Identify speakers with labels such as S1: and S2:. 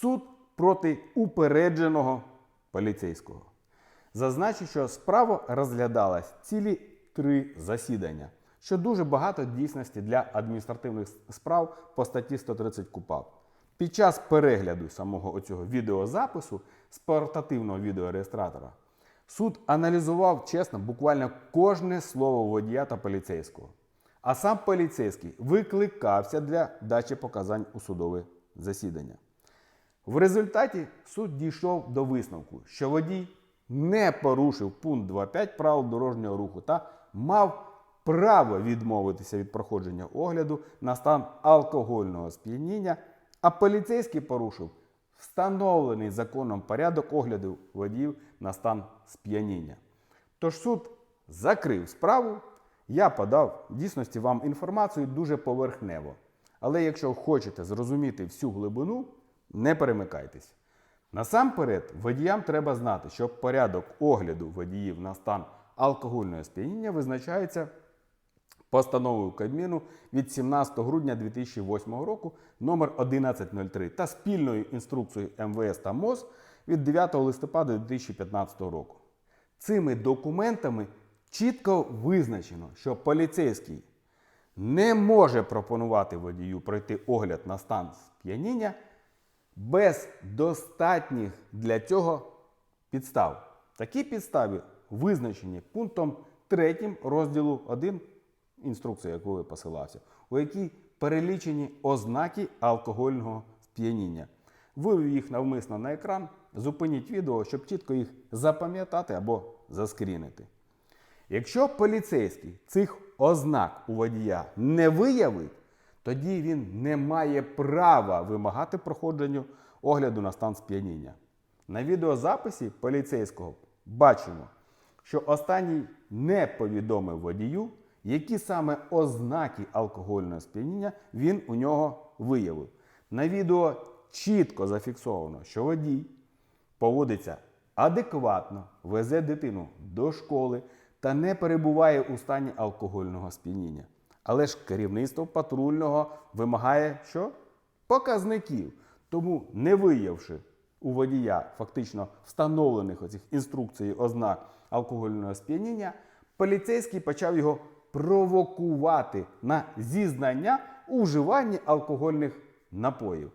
S1: Суд проти упередженого поліцейського. Зазначу, що справа розглядалась цілі три засідання, що дуже багато дійсності для адміністративних справ по статті 130 КУПАП. Під час перегляду самого оцього відеозапису з портативного відеореєстратора суд аналізував чесно буквально кожне слово водія та поліцейського. А сам поліцейський викликався для дачі показань у судове засідання. В результаті суд дійшов до висновку, що водій не порушив пункт 2.5 правил дорожнього руху та мав право відмовитися від проходження огляду на стан алкогольного сп'яніння, а поліцейський порушив встановлений законом порядок огляду водіїв на стан сп'яніння. Тож суд закрив справу. Я подав в дійсності вам інформацію дуже поверхнево. Але якщо хочете зрозуміти всю глибину, не перемикайтесь. Насамперед, водіям треба знати, що порядок огляду водіїв на стан алкогольного сп'яніння визначається постановою Кабміну від 17 грудня 2008 року номер 1103 та спільною інструкцією МВС та МОЗ від 9 листопада 2015 року. Цими документами чітко визначено, що поліцейський не може пропонувати водію пройти огляд на стан сп'яніння без достатніх для цього підстав. Такі підстави визначені пунктом 3 розділу 1 інструкції, яку я посилався, у якій перелічені ознаки алкогольного сп'яніння. Вивів їх навмисно на екран, зупиніть відео, щоб чітко їх запам'ятати або заскрінити. Якщо поліцейський цих ознак у водія не виявить, тоді він не має права вимагати проходження огляду на стан сп'яніння. На відеозаписі поліцейського бачимо, що останній не повідомив водію, які саме ознаки алкогольного сп'яніння він у нього виявив. На відео чітко зафіксовано, що водій поводиться адекватно, везе дитину до школи та не перебуває у стані алкогольного сп'яніння. Але ж керівництво патрульного вимагає що? Показників. Тому, не виявивши у водія фактично встановлених оцих інструкцій ознак алкогольного сп'яніння, поліцейський почав його провокувати на зізнання у вживанні алкогольних напоїв.